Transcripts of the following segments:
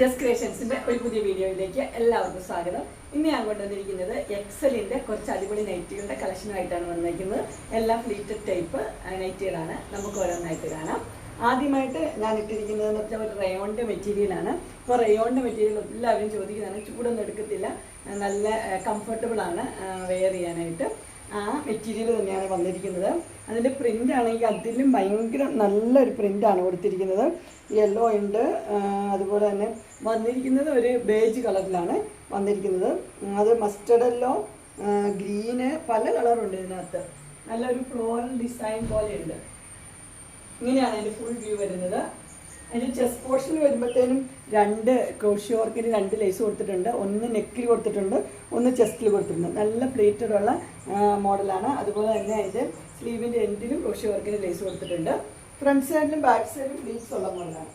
Just ക്രിയേഷൻസിന്റെ ഒരു പുതിയ വീഡിയോയിലേക്ക് എല്ലാവർക്കും സ്വാഗതം. ഇന്ന് ഞാൻ കൊണ്ടുവന്നിരിക്കുന്നത് എക്സലിന്റെ കുറച്ച് അടിപൊളി നൈറ്റുകളുടെ കളക്ഷനായിട്ടാണ് വന്നിരിക്കുന്നത്. എല്ലാം ഫ്ലീറ്റഡ് ടൈപ്പ് നൈറ്റുകളാണ് നമുക്ക് ഓരോന്നായിട്ട് കാണാം. ആദ്യമായിട്ട് ഞാൻ ഇട്ടിരിക്കുന്നത് എന്ന് വെച്ചാൽ ഒരു റയോണിന്റെ മെറ്റീരിയലാണ് അപ്പോൾ റയോണിന്റെ മെറ്റീരിയൽ എല്ലാവരും ചോദിക്കുന്നതാണ്. ചൂടൊന്നും എടുക്കത്തില്ല. നല്ല കംഫർട്ടബിൾ ആണ് വെയർ ചെയ്യാനായിട്ട്. ആ മെറ്റീരിയൽ തന്നെയാണ് വന്നിരിക്കുന്നത്. അതിന്റെ പ്രിന്റ് ആണെങ്കിൽ അതിലും ഭയങ്കര നല്ലൊരു പ്രിന്റാണ് കൊടുത്തിരിക്കുന്നത്. യെല്ലോ ഉണ്ട്. അതുപോലെ തന്നെ വന്നിരിക്കുന്നത് ഒരു ബേജ് കളറിലാണ് വന്നിരിക്കുന്നത്. അത് മസ്റ്റർഡ് ഗ്രീന് പല കളറുണ്ട് ഇതിനകത്ത്. നല്ലൊരു ഫ്ലോറൽ ഡിസൈൻ പോലെയുണ്ട്. ഇങ്ങനെയാണ് അതിന്റെ ഫുൾ വ്യൂ വരുന്നത്. അതിന്റെ ചെസ്റ്റ് പോർഷൻ വരുമ്പോഴത്തേനും രണ്ട് ക്രോഷ്യ വർക്കിന് രണ്ട് ലേസ് കൊടുത്തിട്ടുണ്ട്. ഒന്ന് നെക്കിൽ കൊടുത്തിട്ടുണ്ട് ഒന്ന് ചെസ്റ്റിൽ കൊടുത്തിട്ടുണ്ട്. നല്ല പ്ലേറ്റഡ് ഉള്ള മോഡലാണ് അതുപോലെ തന്നെ അതിന്റെ സ്ലീവിന്റെ എൻഡിലും ക്രോഷ്യ വർക്കിന് ലേസ് കൊടുത്തിട്ടുണ്ട്. ഫ്രണ്ട് സൈഡിലും ബാക്ക് സൈഡിലും ലീവ്സ് ഉള്ള മോഡലാണ്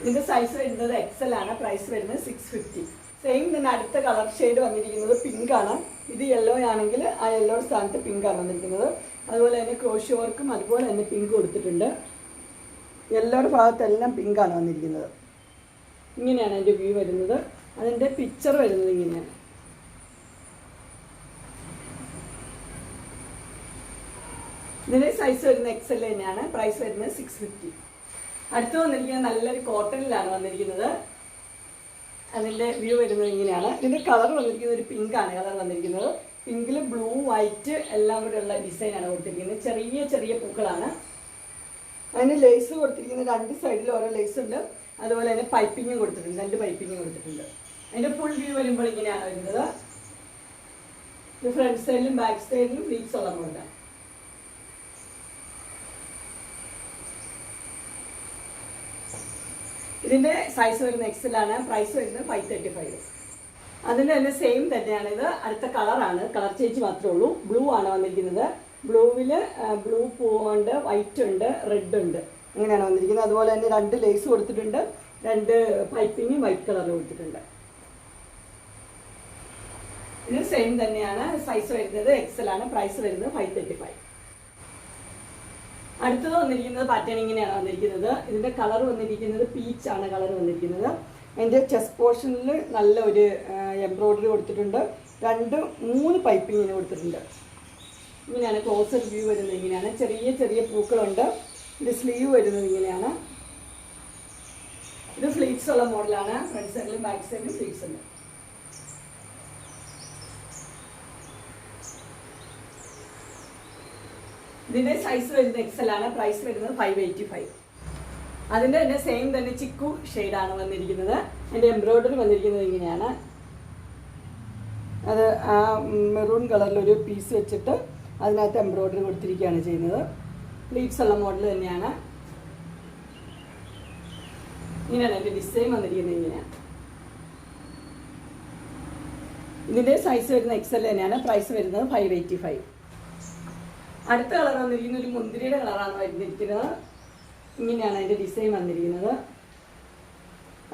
ഇതിന്റെ സൈസ് വരുന്നത് എക്സൽ ആണ്. പ്രൈസ് വരുന്നത് സിക്സ് ഫിഫ്റ്റി സെയിം തന്നെ അടുത്ത കളർ ഷെയ്ഡ് വന്നിരിക്കുന്നത് പിങ്ക് ആണ്. ഇത് യെല്ലോ ആണെങ്കിൽ ആ യെല്ലോ സ്ഥാനത്ത് പിങ്ക് ആണ് വന്നിരിക്കുന്നത്. അതുപോലെ തന്നെ ക്രോഷ്യ വർക്കും അതുപോലെ തന്നെ പിങ്ക് കൊടുത്തിട്ടുണ്ട്. യെല്ലോയുടെ ഭാഗത്തെല്ലാം പിങ്കാണ് വന്നിരിക്കുന്നത്. ഇങ്ങനെയാണ് അതിന്റെ വ്യൂ വരുന്നത്. അതിന്റെ പിക്ചർ വരുന്നത് ഇങ്ങനെയാണ്. ഇതിന്റെ സൈസ് വരുന്നത് എക്സൽ തന്നെയാണ്. പ്രൈസ് വരുന്നത് സിക്സ് ഫിഫ്റ്റി അടുത്ത് വന്നിരിക്കുന്നത് നല്ലൊരു കോട്ടണിലാണ് വന്നിരിക്കുന്നത്. അതിന്റെ വ്യൂ വരുന്നത് ഇങ്ങനെയാണ്. ഇതിന്റെ കളർ വന്നിരിക്കുന്നത് ഒരു പിങ്കാണ് കളർ വന്നിരിക്കുന്നത്. പിങ്കിൽ ബ്ലൂ വൈറ്റ് എല്ലാം കൂടെ ഉള്ള ഡിസൈനാണ് കൊടുത്തിരിക്കുന്നത്. ചെറിയ ചെറിയ പൂക്കളാണ്. അതിന് ലേസ് കൊടുത്തിരിക്കുന്നത് രണ്ട് സൈഡിൽ ഓരോ ലേസ് ഉണ്ട്. അതുപോലെ തന്നെ പൈപ്പിങ്ങും കൊടുത്തിട്ടുണ്ട്. രണ്ട് പൈപ്പിങ്ങും കൊടുത്തിട്ടുണ്ട്. അതിന്റെ ഫുൾ വ്യൂ വരുമ്പോൾ ഇങ്ങനെയാണ് വരുന്നത്. ഇത് ഫ്രണ്ട് സൈഡിലും ബാക്ക് സൈഡിലും ലീക്സ് ഉള്ള മോഡലാണ്. ഇതിന്റെ സൈസ് വരുന്ന എക്സലാണ് പ്രൈസ് വരുന്നത് ഫൈവ് തേർട്ടി ഫൈവ് അതിന്റെ തന്നെ സെയിം തന്നെയാണ്. ഇത് അടുത്ത കളറാണ് കളർ ചേഞ്ച് മാത്രമേ ഉള്ളൂ. ബ്ലൂ ആണ് വന്നിരിക്കുന്നത്. ബ്ലൂവിൽ ബ്ലൂ പൂവുണ്ട് വൈറ്റ് ഉണ്ട് റെഡ് ഉണ്ട്. അങ്ങനെയാണ് വന്നിരിക്കുന്നത്. അതുപോലെ തന്നെ രണ്ട് ലേസ് കൊടുത്തിട്ടുണ്ട്. രണ്ട് പൈപ്പിങ്ങും വൈറ്റ് കളർ കൊടുത്തിട്ടുണ്ട്. ഇത് സെയിം തന്നെയാണ്. സൈസ് വരുന്നത് എക്സൽ ആണ്. പ്രൈസ് വരുന്നത് ഫൈവ് തേർട്ടി ഫൈവ് അടുത്തത് വന്നിരിക്കുന്നത് പാറ്റേൺ ഇങ്ങനെയാണ് വന്നിരിക്കുന്നത്. ഇതിന്റെ കളർ വന്നിരിക്കുന്നത് പീച്ച് ആണ്. കളർ വന്നിരിക്കുന്നത്. അതിന്റെ ചെസ്റ്റ് പോർഷനിൽ നല്ല ഒരു എംബ്രോയ്ഡറി കൊടുത്തിട്ടുണ്ട്. രണ്ട് മൂന്ന് പൈപ്പിങ്ങിന് കൊടുത്തിട്ടുണ്ട്. ഇങ്ങനെയാണ് ക്ലോസർ വ്യൂ വരുന്നത് ഇങ്ങനെയാണ്. ചെറിയ ചെറിയ പൂക്കളുണ്ട്. ഇത് സ്ലീവ് വരുന്നത് ഇങ്ങനെയാണ്. ഇത് ഫ്ലീറ്റ്സ് ഉള്ള മോഡലാണ്. ഫ്രണ്ട് സൈഡിലും ബാക്ക് സൈഡിലും ഫ്ലീറ്റ്സ് ഉണ്ട്. ഇതിന്റെ സൈസ് വരുന്നത് എക്സൽ ആണ്. പ്രൈസ് വരുന്നത് ഫൈവ് എയ്റ്റി ഫൈവ് അതിന്റെ തന്നെ സെയിം തന്നെ ചിക്കു ആണ് വന്നിരിക്കുന്നത്. എന്റെ എംബ്രോയിഡറി വന്നിരിക്കുന്നത് ഇങ്ങനെയാണ്. അത് ആ മെറൂൺ കളറിൽ ഒരു പീസ് വെച്ചിട്ട് അതിനകത്ത് എംബ്രോയിഡറി കൊടുത്തിരിക്കുകയാണ് ചെയ്യുന്നത്. പ്ലീറ്റ്സ് ഉള്ള മോഡൽ തന്നെയാണ്. ഇങ്ങനെയാണ് എന്റെ ഡിസൈൻ വന്നിരിക്കുന്നത് ഇങ്ങനെയാണ് ഇതിന്റെ സൈസ് വരുന്ന എക്സൽ തന്നെയാണ്. പ്രൈസ് വരുന്നത് ഫൈവ് എയ്റ്റി ഫൈവ് അടുത്ത കളർ വന്നിരിക്കുന്ന ഒരു മുന്തിരിയുടെ കളറാണ് വന്നിരിക്കുന്നത്. ഇങ്ങനെയാണ് അതിന്റെ ഡിസൈൻ വന്നിരിക്കുന്നത്.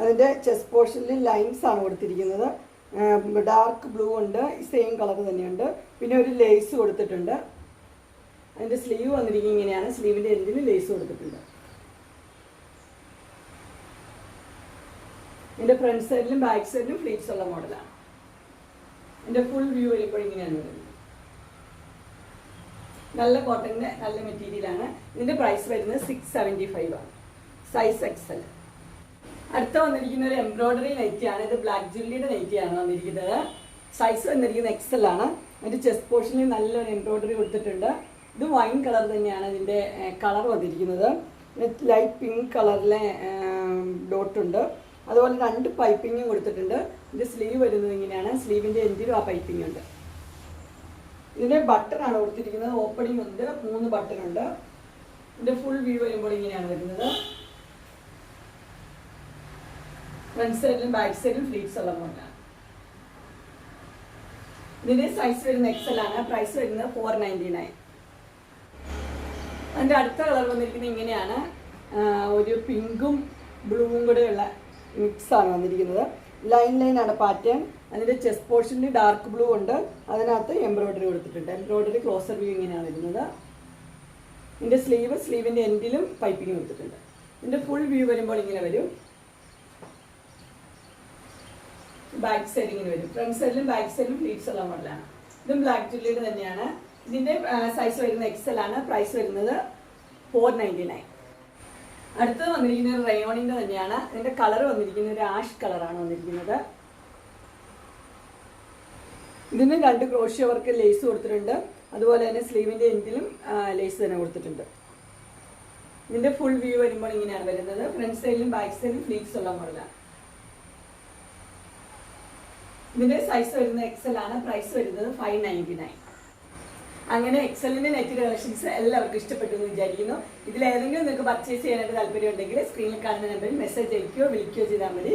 അതിന്റെ ചെസ്റ്റ് പോർഷനിൽ ലൈൻസ് ആണ് കൊടുത്തിരിക്കുന്നത്. ഡാർക്ക് ബ്ലൂ ഉണ്ട് സെയിം കളർ തന്നെയുണ്ട്. പിന്നെ ഒരു ലേസ് കൊടുത്തിട്ടുണ്ട്. അതിന്റെ സ്ലീവ് വന്നിരിക്കുന്നത് ഇങ്ങനെയാണ്. സ്ലീവിന്റെ എൻഡിൽ ലേസ് കൊടുത്തിട്ടുണ്ട്. ഇതിന്റെ ഫ്രണ്ട് സൈഡിലും ബാക്ക് സൈഡിലും ഫ്ലീറ്റ്സ് ഉള്ള മോഡലാണ് ഇതിന്റെ ഫുൾ വ്യൂ വരുമ്പോൾ ഇങ്ങനെയാണ് വരുന്നത്. നല്ല കോട്ടന്റെ നല്ല മെറ്റീരിയലാണ് ഇതിന്റെ പ്രൈസ് വരുന്നത് സിക്സ് സെവന്റി ഫൈവ് ആണ് സൈസ് എക്സൽ അടുത്ത വന്നിരിക്കുന്ന ഒരു എംബ്രോയിഡറി നൈറ്റി ആണ്. ഇത് ബ്ലാക്ക് ജുല്ലിയുടെ ആണ് വന്നിരിക്കുന്നത്. സൈസ് വന്നിരിക്കുന്നത് എക്സൽ ആണ്. അതിന്റെ ചെസ്റ്റ് പോർഷനിൽ നല്ലൊരു എംബ്രോയിഡറി കൊടുത്തിട്ടുണ്ട്. ഇത് വൈൻ കളർ തന്നെയാണ് ഇതിന്റെ കളർ വന്നിരിക്കുന്നത്. ലൈറ്റ് പിങ്ക് കളറിലെ ഡോട്ട് ഉണ്ട്. അതുപോലെ രണ്ട് പൈപ്പിങ്ങും കൊടുത്തിട്ടുണ്ട്. ഇതിന്റെ സ്ലീവ് വരുന്നത് ഇങ്ങനെയാണ്. സ്ലീവിന്റെ എൻഡിലും ആ പൈപ്പിംഗ് ഉണ്ട്. ഇതിന്റെ ബട്ടൺ ആണ് കൊടുത്തിരിക്കുന്നത്. ഓപ്പണിംഗ് ഉണ്ട്. മൂന്ന് ബട്ടൺ ഉണ്ട്. ഇതിന്റെ ഫുൾ വ്യൂ വരുമ്പോൾ ഇങ്ങനെയാണ് വരുന്നത്. ഫ്രണ്ട് സൈഡിലും ബാക്ക് സൈഡിലും ഫ്ലീറ്റ്സ് ഉള്ള മോഡലാണ്. ഇതിന്റെ സൈസ് വരുന്ന എക്സൽ ആണ്. പ്രൈസ് വരുന്നത് ഫോർ നയന്റി നയൻ അതിന്റെ അടുത്ത കളർ വന്നിരിക്കുന്നത് ഇങ്ങനെയാണ്. ഒരു പിങ്കും ബ്ലൂവും കൂടെയുള്ള മിക്സ് ആണ് വന്നിരിക്കുന്നത്. ലൈൻ ആണ് പാറ്റേൺ അതിന്റെ ചെസ്റ്റ് പോർഷനിൽ ഡാർക്ക് ബ്ലൂ ഉണ്ട്. അതിനകത്ത് എംബ്രോയിഡറി കൊടുത്തിട്ടുണ്ട്. എംബ്രോയിഡറി ക്ലോസർ വ്യൂ ഇങ്ങനെയാണ് വരുന്നത്. ഇതിന്റെ സ്ലീവ് സ്ലീവിന്റെ എൻഡിലും പൈപ്പിംഗ് കൊടുത്തിട്ടുണ്ട്. ഇതിന്റെ ഫുൾ വ്യൂ വരുമ്പോൾ ഇങ്ങനെ വരും. ബാക്ക് സൈഡ് ഇങ്ങനെ വരും. ഫ്രണ്ട് സൈഡിലും ബാക്ക് സൈഡിലും ഫ്ലീറ്റ്സ് ഉള്ള മോഡലാണ് ഇതും ബ്ലാക്ക് ജ്വല്ലറിയുടെ തന്നെയാണ്. ഇതിന്റെ സൈസ് വരുന്നത് എക്സൽ ആണ്. പ്രൈസ് വരുന്നത് ഫോർ നയന്റി നയൻ അടുത്തത് വന്നിരിക്കുന്നത് റയോണിന്റെ തന്നെയാണ്. ഇതിന്റെ കളർ വന്നിരിക്കുന്നത് ഒരു ആഷ് കളറാണ് വന്നിരിക്കുന്നത്. ഇതിന് രണ്ട് ക്രോഷ്യ വർക്ക് ലേസ് കൊടുത്തിട്ടുണ്ട്. അതുപോലെ തന്നെ സ്ലീവിന്റെ എൻഡിലും ലേസ് തന്നെ കൊടുത്തിട്ടുണ്ട്. ഇതിന്റെ ഫുൾ വ്യൂ വരുമ്പോൾ ഇങ്ങനെയാണ് വരുന്നത്. ഫ്രണ്ട് സൈഡിലും ബാക്ക് സൈഡിലും ഫ്ലീറ്റ്സ് ഉള്ള മോഡലാണ് ഇതിന്റെ സൈസ് വരുന്നത് എക്സൽ ആണ്. പ്രൈസ് വരുന്നത് ഫൈവ് നയന്റി നയൻ അങ്ങനെ എക്സലിന്റെ നെറ്റ് കളക്ഷൻസ് എല്ലാവർക്കും ഇഷ്ടപ്പെട്ടു എന്ന് വിചാരിക്കുന്നു. ഇതിലേതെങ്കിലും നിങ്ങൾക്ക് പർച്ചേസ് ചെയ്യാനായിട്ട് താല്പര്യം ഉണ്ടെങ്കിൽ സ്ക്രീനിൽ കാണുന്ന നമ്പറിൽ മെസ്സേജ് അയക്കുകയോ വിളിക്കുകയോ ചെയ്താൽ മതി.